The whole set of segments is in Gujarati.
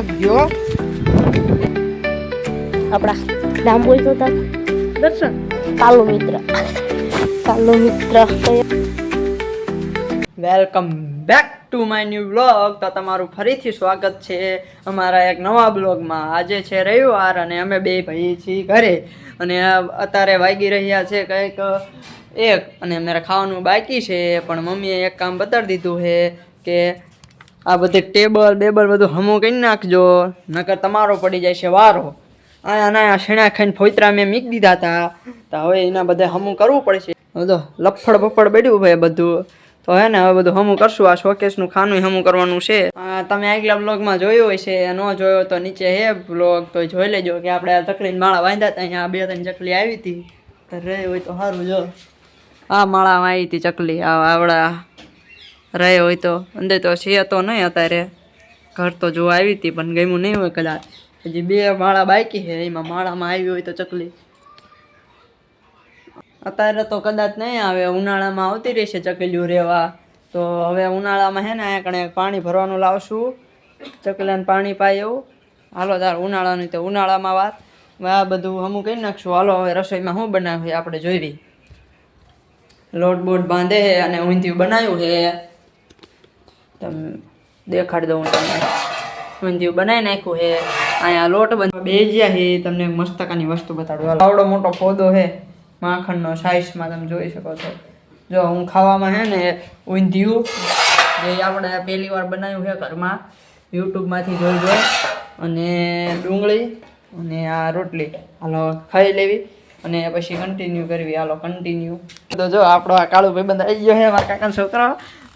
બ્લોગ જો આપણા નામ બોલતો હતા દર્શન. કાલો મિત્ર. કાલો મિત્ર. Welcome back to my new blog. તો તમારું ફરીથી સ્વાગત છે અમારા એક નવા બ્લોગમાં. આજે છે રવિવાર અને અમે બે ભાઈ છીએ ઘરે. અને અત્યારે વાગી રહ્યા છે કંઈક એક અને અમારે ખાવાનું બાકી છે. પણ મમ્મીએ એક કામ બતાડી દીધું છે કે આ બધી ટેબલ, બેબલ બધું હમું કરી નાખજો. નકર તમારો પડી જાય છે વારો. આયા ના શેણા ખાઈને ફોતરા મેં મીક દીધા હતા તો હવે એના બધે હમું કરવું પડશે. તો લફડ બફડ બેડ્યું ભાઈ બધું. તો હે ને હવે બધું હમું કરશું. આ શોકેસનું ખાનું હમું કરવાનું છે. તમે આગલા બ્લોગમાં જોયું છે. ન જોયો તો નીચે હે બ્લોગ તો જોઈ લેજો કે આપણે આ ચકલીને માળા બાંધ્યા હતા અહીંયા બે ત્રણ ચકલી આવી હતી તો. રે હોય તો સારું જો. આ માળામાં આવી હતી ચકલી. આવડા રહે હોય તો. અંદર તો છે તો નહીં અત્યારે. ઘર તો જોવા આવી હતી, પણ ગમ્યું નહીં હોય કદાચ. હજી બે માળા બાકી છે, એમાં માળામાં આવી હોય તો ચકલી. અત્યારે તો કદાચ નહીં આવે, ઉનાળામાં આવતી રહેશે ચકલીઓ રહેવા. તો હવે ઉનાળામાં હે ને અહીંયા કણે પાણી ભરવાનું લાવશું. ચકલાને પાણી પાય એવું. હાલો તાર ઉનાળાનું તો ઉનાળામાં વાત. આ બધું અમુક કહી નાખશું. હાલો હવે રસોઈમાં શું બનાવ્યું આપણે જોઈ લોટ બોટ બાંધે અને ઊંધિયું બનાવ્યું છે. તમે દેખાડી દઉં તમને. ઊંધિયું બનાવી નાખ્યું છે. અહીંયા લોટ બંધ બે જ્યાં છે, તમને મસ્તકાની વસ્તુ બતાડું. આવડો મોટો ફોદો છે, માખણનો સાઇઝમાં તમે જોઈ શકો છો. જો હું ખાવામાં છે ને ઊંધિયું, જે આપણે પહેલી વાર બનાવ્યું છે ઘરમાં, યુટ્યુબમાંથી જોઈ જોઈ અને ડુંગળી, અને આ રોટલી. હાલો, ખાઈ લેવી. અને પછી કન્ટિન્યુ કરવી હાલો કન્ટિન્યુ તો જો આપણો આ કાળો ભાઈબંધ આવી ગયો છે મારા કાકાનો છોકરો.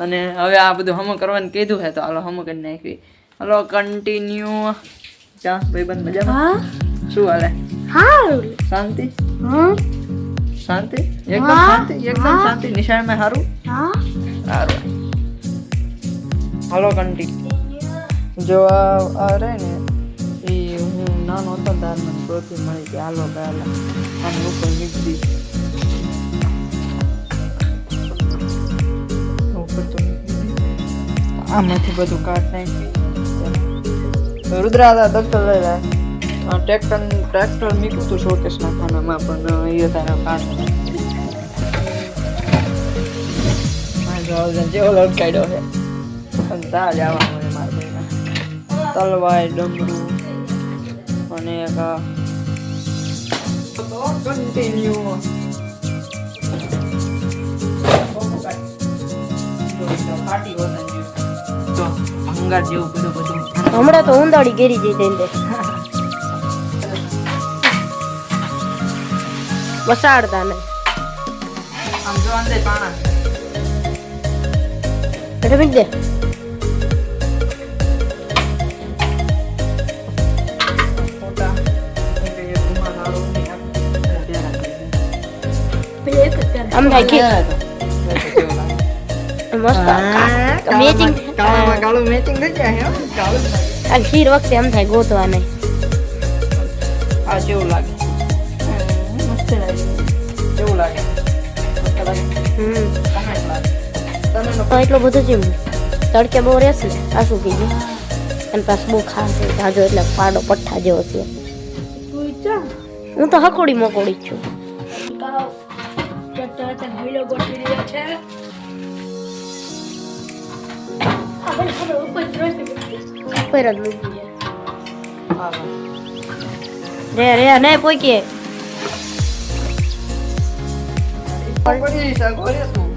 અને હવે આ બધું હમું કરવાનું કીધું છે તો હાલો હમું કરી નાખવી. હાલો કન્ટિન્યુ ચા ભાઈબંધ મજામાં? હા? શું હાલે? શાંતિ? હા. શાંતિ? એકદમ શાંતિ? એકદમ શાંતિ? નિશાળમાં સારું હા. સારું હાલો કંટી જો રહે ને એ હું નાનો હતો ત્યારે મને મળી કે હાલો કે આમ ઉપર તો આમાંથી બધું કાઢ નાખી. રુદ્રા દફતર લઈ લે. ટ્રેક્ટર ટ્રેક્ટર મીકું તું શોકેસના ખાનામાં પણ એ હતા કાઢ જેવો લટકાડ્યો છે. કંટાળ જવાનું છે મારા તલવાય, ડમરું, અને એક આ કન્ટિન્યુ ભંગાર જેવું બધું બધું હમણાં તો ઉંદાડી ઘેરી જઈ દે વસાડતા ને આમ જો અંદર પાણા. એટલે દે. થાય કે મસ્ત મેચિંગ કાળામાં કાળું મેચિંગ થઈ જાય હે કાળું આ ખીર વખતે એમ થાય ગોતવા નહીં આ જેવું લાગે મસ્ત તો એટલું બધું જેમ તડકે બહુ રહેશે આ શું કીધું અને પાછું બહુ ખાસ જાજો એટલે પાડો પઠ્ઠા જેવો છે હું તો હકોડી મકોડી છું ઉપર જ મૂકી હા રે રે ને પોઈકે પડી શકો રે તું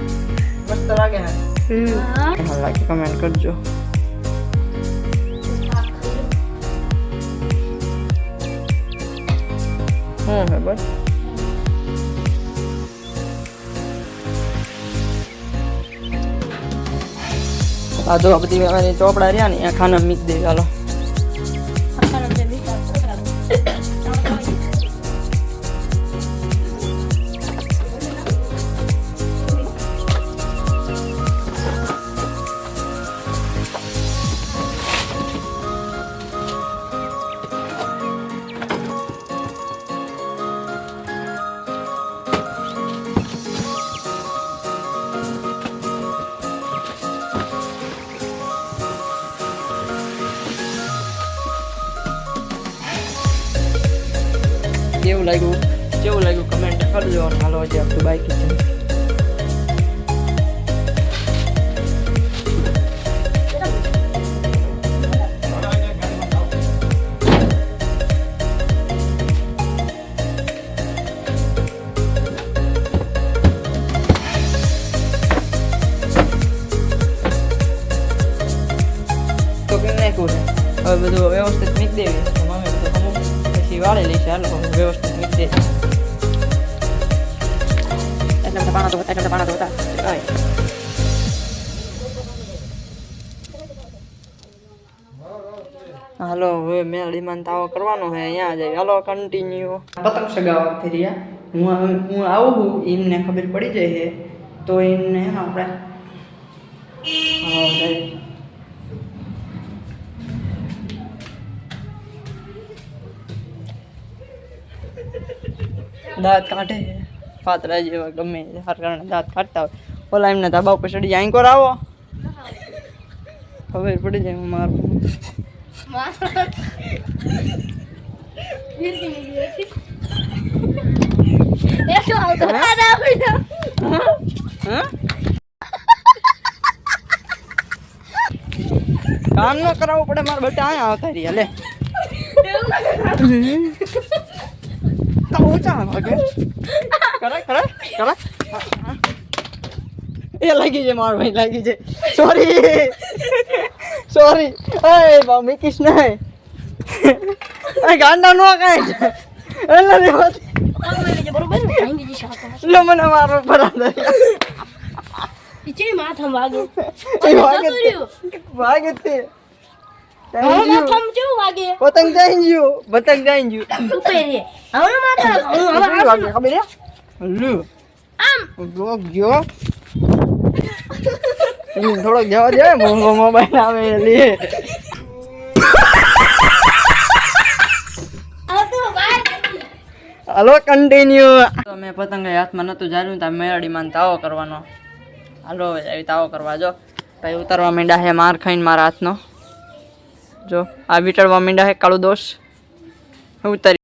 મસ્ત લાગે ને હમ કમેન્ટ કરજો હું હે બસ. આ જો બધી ચોપડા રહ્યા ને અહીંયા ખાના મીક દે ચાલો લાગ્યું? કેવું લાગ્યું કમેન્ટ કરજો હાલો, હજી આપણું તો છે? હવે બધું વ્યવસ્થિત મીક દેવી. પછી વાળી લઈશ હાલો હવે વ્યવસ્થિત મીક દે એટલા બધા પાણા તો એટલા બધા પાણા તો હતા કાંઈ હાલો હવે મેળીમાં તાવો કરવાનો છે અહીંયા જાય હાલો કન્ટિન્યુ પતંગ સગાવવા થઈ રહ્યા હું હવે- હું આવું છું એમને ખબર પડી જાય છે તો એમને હે ને આપણે દાંત કાઢે પાતરા જેવા ગમે હર કારણે દાંત કાઢતા હોય. ઓલા એમને ધાબા ઉપર ચડી જાય. આંકોર આવો? ખબર પડી જાય હું મારું. કામ ન કરાવવું પડે મારા બેટા અહીંયા આવતા રહ્યા લે. તો ઊંચા ભાગે કરે કરે કરે એ લાગી છે મારો ભાઈ લાગી છે સોરી સોરી એ મમ્મી કૃષ્ણ. એ ગાંડા નો કાંઈ એટલે રે બરોબર. લો મને મારો બરાબર. ઈ ચેય માથામાં વાગે? વાગે તે. હવે માથામાં કેવું વાગે? પતંગ જાય ગયું પતંગ જાય ગયું ઉપર રે હવે માથા હવે વાગે? ખબર છે? લુ આમ. જો. જો થોડોક જવા દે મોંઘો મોબાઈલ આવે લે. હાલો કન્ટિન્યુ મેં પતંગ હાથમાં નતું જાર્યું ત્યાં મેળડીમાં તાવો કરવાનો. હાલો હવે આવી તાવો કરવા જો. ભાઈ ઉતારવા માંડ્યા છે માર ખાઈને મારા હાથનો. જો આ વીટળવા માંડ્યા હે કાળો દોષ. ઉતારી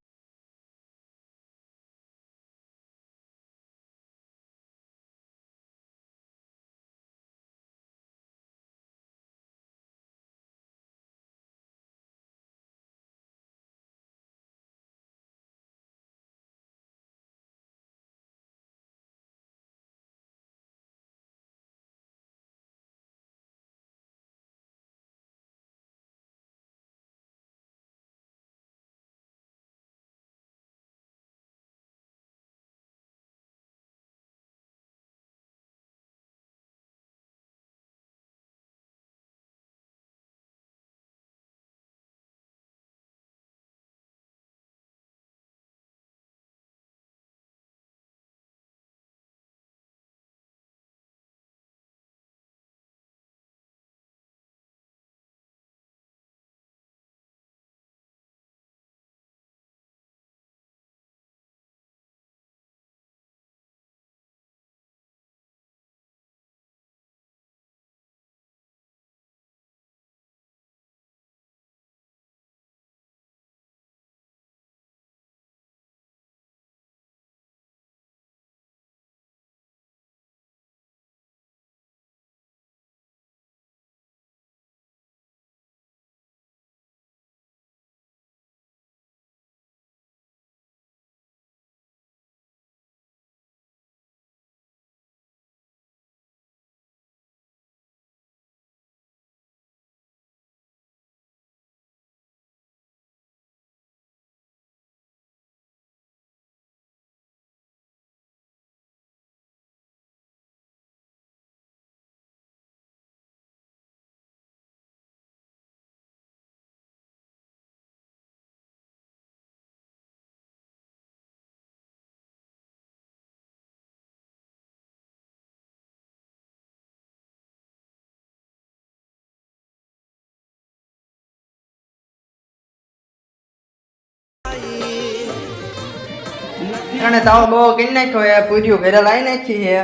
અને તાવ બહુ કરી નાખ્યો છે પૂરીઓ ઘરે લાવી નાખી છે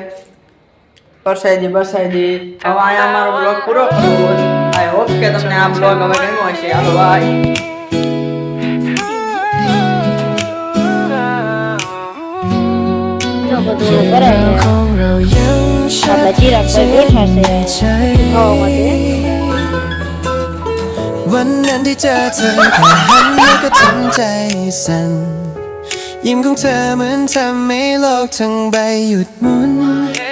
પરસાઈદી બરસાઈદી હવે અહીંયા અમારો બ્લોગ પૂરો કરવો આઈ હોપ કે તમને આ બ્લોગ હવે ગમ્યો હશે હાલો બાય ધૂળું કરેของเรายังชัด આપણે ચિરાગ પર બેઠા છે ใช่ ખાવા માટે วันนั้นที่เจอเธอแค่หันแล้วก็ทำใจสั่น ยิ้มของเธอเหมือนทำให้โลกทั้งใบหยุดหมุน